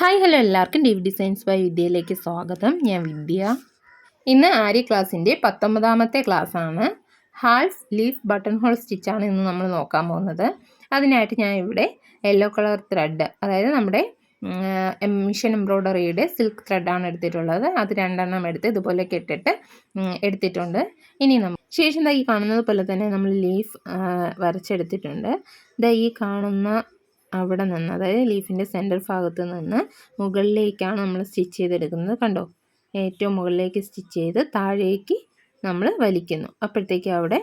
Hi hello എല്ലാവർക്കും ഡിവ് designs by വിദ്യയിലേക്ക് സ്വാഗതം. ഞാൻ വിദ്യ. ഇന്ന് ആര്യ ക്ലാസ്സിന്റെ പത്തൊമ്പതാമത്തെ ക്ലാസ്സാണ്. ഹാൾഫ് ലീഫ് ബട്ടൺ ഹോൾ സ്റ്റിച്ചാണ് ഇന്ന് നമ്മൾ നോക്കാൻ പോകുന്നത്. അതിനായിട്ട് ഞാൻ ഇവിടെ യെല്ലോ കളർ ത്രെഡ് അതായത് നമ്മുടെ മിഷൻ എംബ്രോയ്ഡറിയുടെ സിൽക്ക് ത്രെഡാണ് എടുത്തിട്ടുള്ളത്. അത് രണ്ടെണ്ണം എടുത്ത് ഇതുപോലെ കെട്ടിട്ട് എടുത്തിട്ടുണ്ട്. ഇനി നമ്മൾ ശേഷം ഈ കാണുന്നത് പോലെ തന്നെ നമ്മൾ ലീഫ് വരച്ചെടുത്തിട്ടുണ്ട്. ദാ ഈ കാണുന്ന അവിടെ നിന്ന് അതായത് ലീഫിന്റെ സെന്റർ ഭാഗത്ത് നിന്ന് മുകളിലേക്കാണ് നമ്മൾ സ്റ്റിച്ച് ചെയ്തെടുക്കുന്നത്. കണ്ടോ? ഏറ്റവും മുകളിലേക്ക് സ്റ്റിച്ച് ചെയ്ത് താഴേക്ക് നമ്മൾ വലിക്കുന്നു. അപ്പോഴത്തേക്ക് അവിടെ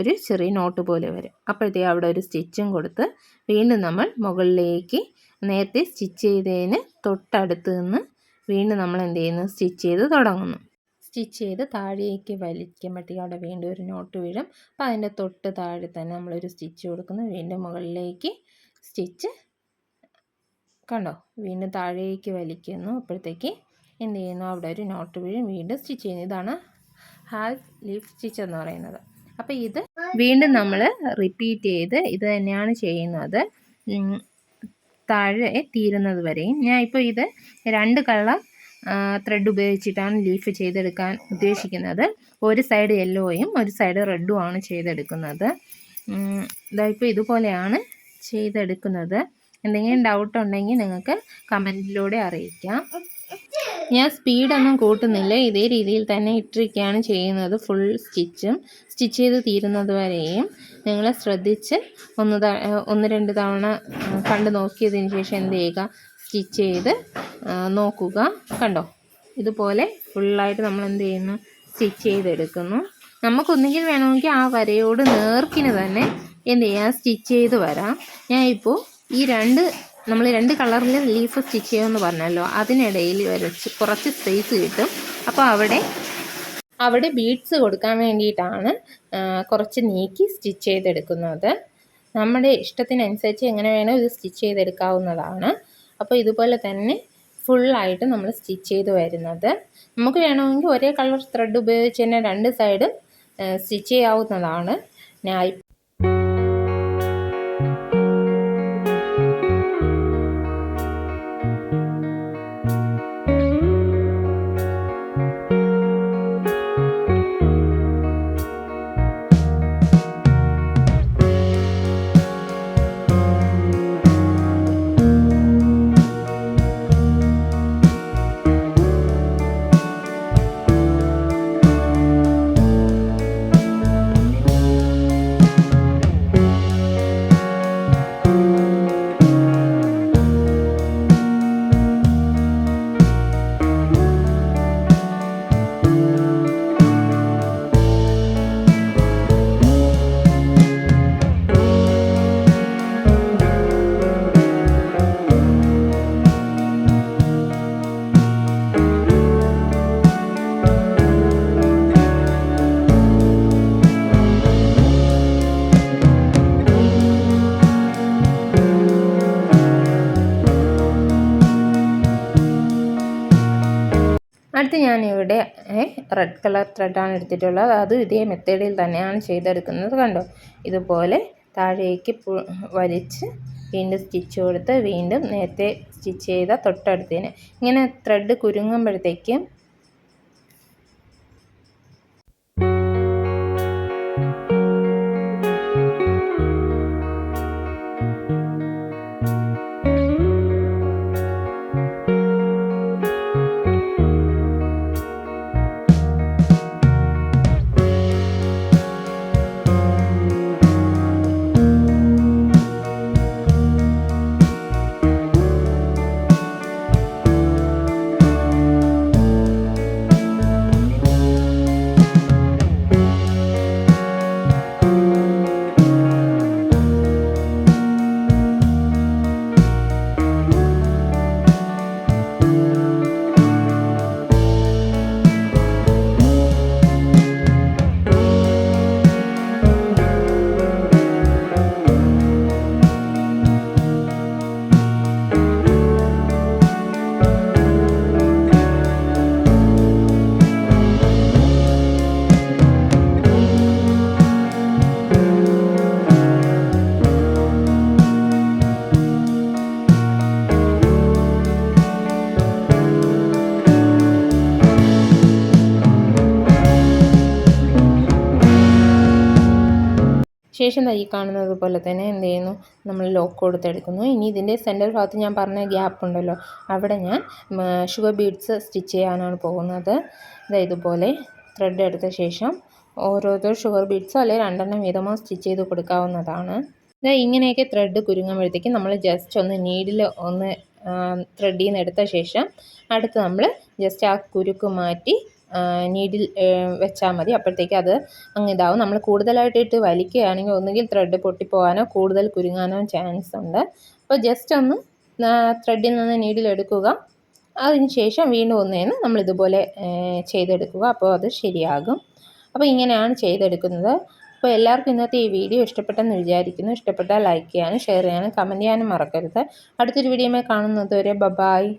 ഒരു ചെറിയ നോട്ട് പോലെ വരും. അപ്പോഴത്തേക്ക് അവിടെ ഒരു സ്റ്റിച്ചും കൊടുത്ത് വീണ്ടും നമ്മൾ മുകളിലേക്ക് നേരത്തെ സ്റ്റിച്ച് ചെയ്തതിന് തൊട്ടടുത്ത് നിന്ന് വീണ്ടും നമ്മൾ എന്ത് ചെയ്യുന്നു? സ്റ്റിച്ച് ചെയ്ത് തുടങ്ങുന്നു. സ്റ്റിച്ച് ചെയ്ത് താഴേക്ക് വലിക്കുമ്പോഴത്തേക്ക് അവിടെ വീണ്ടും ഒരു നോട്ട് വീഴും. അപ്പോൾ അതിന്റെ തൊട്ട് താഴെ തന്നെ നമ്മളൊരു സ്റ്റിച്ച് കൊടുക്കുന്നു. വീണ്ടും മുകളിലേക്ക് സ്റ്റിച്ച് കണ്ടോ? വീണ്ടും താഴേക്ക് വലിക്കുന്നു. അപ്പോഴത്തേക്ക് എന്ത് ചെയ്യുന്നു? അവിടെ ഒരു നോട്ട് വീഴും വീണ്ടും സ്റ്റിച്ച് ചെയ്യുന്നു. ഇതാണ് ഹാഫ് ലീഫ് സ്റ്റിച്ച് എന്ന് പറയുന്നത്. അപ്പോൾ ഇത് വീണ്ടും നമ്മൾ റിപ്പീറ്റ് ചെയ്ത് ഇത് തന്നെയാണ് ചെയ്യുന്നത്. താഴെ തീരുന്നത് വരെയും. ഞാൻ ഇപ്പോൾ ഇത് രണ്ട് കള്ളം ത്രെഡ് ഉപയോഗിച്ചിട്ടാണ് ലീഫ് ചെയ്തെടുക്കാൻ ഉദ്ദേശിക്കുന്നത്. ഒരു സൈഡ് യെല്ലോയും ഒരു സൈഡ് റെഡും ആണ് ചെയ്തെടുക്കുന്നത്. ഇതായിപ്പോൾ ഇതുപോലെയാണ് ചെയ്തെടുക്കുന്നത്. എന്തെങ്കിലും ഡൗട്ട് ഉണ്ടെങ്കിൽ നിങ്ങൾക്ക് കമന്റിലൂടെ അറിയിക്കാം. ഞാൻ സ്പീഡൊന്നും കൂട്ടുന്നില്ല. ഇതേ രീതിയിൽ തന്നെ ഇട്ടിരിക്കുകയാണ് ചെയ്യുന്നത്. ഫുൾ സ്റ്റിച്ചും സ്റ്റിച്ച് ചെയ്ത് തീരുന്നത് വരെയും നിങ്ങൾ ശ്രദ്ധിച്ച് ഒന്ന് ഒന്ന് രണ്ട് തവണ കണ്ട് നോക്കിയതിന് ശേഷം എന്ത് ചെയ്യുക? സ്റ്റിച്ച് ചെയ്ത് നോക്കുക. കണ്ടോ? ഇതുപോലെ ഫുള്ളായിട്ട് നമ്മൾ എന്ത് ചെയ്യുന്നു? സ്റ്റിച്ച് ചെയ്തെടുക്കുന്നു. നമുക്കൊന്നുകിൽ വേണമെങ്കിൽ ആ വരയോട് നേർക്കിന് തന്നെ എന്ത് ചെയ്യാം സ്റ്റിച്ച് ചെയ്ത് വരാം. ഞാൻ ഇപ്പോൾ ഈ രണ്ട് നമ്മൾ രണ്ട് കളറിൽ ലീഫ് സ്റ്റിച്ച് ചെയ്യുമെന്ന് പറഞ്ഞല്ലോ. അതിനിടയിൽ വരച്ച് കുറച്ച് സ്പേസ് കിട്ടും. അപ്പോൾ അവിടെ അവിടെ ബീഡ്സ് കൊടുക്കാൻ വേണ്ടിയിട്ടാണ് കുറച്ച് നീക്കി സ്റ്റിച്ച് ചെയ്തെടുക്കുന്നത്. നമ്മുടെ ഇഷ്ടത്തിനനുസരിച്ച് എങ്ങനെ വേണോ ഇത് സ്റ്റിച്ച് ചെയ്തെടുക്കാവുന്നതാണ്. അപ്പോൾ ഇതുപോലെ തന്നെ ഫുള്ളായിട്ട് നമ്മൾ സ്റ്റിച്ച് ചെയ്ത് വരുന്നത്. നമുക്ക് വേണമെങ്കിൽ ഒരേ കളർ ത്രെഡ് ഉപയോഗിച്ച് തന്നെ രണ്ട് സൈഡും സ്റ്റിച്ച് ചെയ്യാവുന്നതാണ്. ഞാൻ അടുത്ത് ഞാനിവിടെ റെഡ് കളർ ത്രെഡാണ് എടുത്തിട്ടുള്ളത്. അത് ഇതേ മെത്തേഡിൽ തന്നെയാണ് ചെയ്തെടുക്കുന്നത് കണ്ടോ? ഇതുപോലെ താഴേക്ക് വലിച്ച് വീണ്ടും സ്റ്റിച്ച് കൊടുത്ത് വീണ്ടും നേരത്തെ സ്റ്റിച്ച് ചെയ്ത തൊട്ടടുത്തതിന് ഇങ്ങനെ ത്രെഡ് കുരുങ്ങുമ്പോഴത്തേക്കും ശേഷം ഈ കാണുന്നത് പോലെ തന്നെ എന്ത് ചെയ്യുന്നു? നമ്മൾ ലോക്ക് കൊടുത്തെടുക്കുന്നു ഇനി ഇതിന്റെ സെന്റർ ഭാഗത്ത് ഞാൻ പറഞ്ഞ ഗ്യാപ്പ് ഉണ്ടല്ലോ. അവിടെ ഞാൻ ഷുഗർ ബീഡ്സ് സ്റ്റിച്ച് ചെയ്യാനാണ് പോകുന്നത്. ഇതാ ഇതുപോലെ ത്രെഡ് എടുത്ത ശേഷം ഓരോരോ ഷുഗർ ബീഡ്സോ അല്ലെങ്കിൽ രണ്ടെണ്ണം വീതമോ സ്റ്റിച്ച് ചെയ്ത് കൊടുക്കാവുന്നതാണ്. ഇങ്ങനെയൊക്കെ ത്രെഡ് കുരുങ്ങുമ്പോഴത്തേക്കും നമ്മൾ ജസ്റ്റ് ഒന്ന് നീഡിൽ ഒന്ന് ത്രെഡിൽ നിന്ന് എടുത്ത ശേഷം അടുത്ത് നമ്മൾ ജസ്റ്റ് ആ കുരുക്ക് മാറ്റി നീഡിൽ വെച്ചാൽ മതി. അപ്പോഴത്തേക്ക് അത് അങ്ങ് ഇതാവും. നമ്മൾ കൂടുതലായിട്ട് ഇട്ട് വലിക്കുകയാണെങ്കിൽ ഒന്നുകിൽ ത്രെഡ് പൊട്ടിപ്പോകാനോ കൂടുതൽ കുരുങ്ങാനോ ചാൻസ് ഉണ്ട്. അപ്പോൾ ജസ്റ്റ് ഒന്ന് ത്രെഡിൽ നിന്ന് നീഡിൽ എടുക്കുക. അതിന് ശേഷം വീണ്ടും ഒന്നേന്ന് നമ്മൾ ഇതുപോലെ ചെയ്തെടുക്കുക. അപ്പോൾ അത് ശരിയാകും. അപ്പോൾ ഇങ്ങനെയാണ് ചെയ്തെടുക്കുന്നത്. അപ്പോൾ എല്ലാവർക്കും ഇന്നത്തെ ഈ വീഡിയോ ഇഷ്ടപ്പെട്ടെന്ന് വിചാരിക്കുന്നു. ഇഷ്ടപ്പെട്ടാൽ ലൈക്ക് ചെയ്യാനും ഷെയർ ചെയ്യാനും കമന്റ് ചെയ്യാനും മറക്കരുത്. അടുത്തൊരു വീഡിയോയിൽ കാണുന്നതുവരെ ബബായ്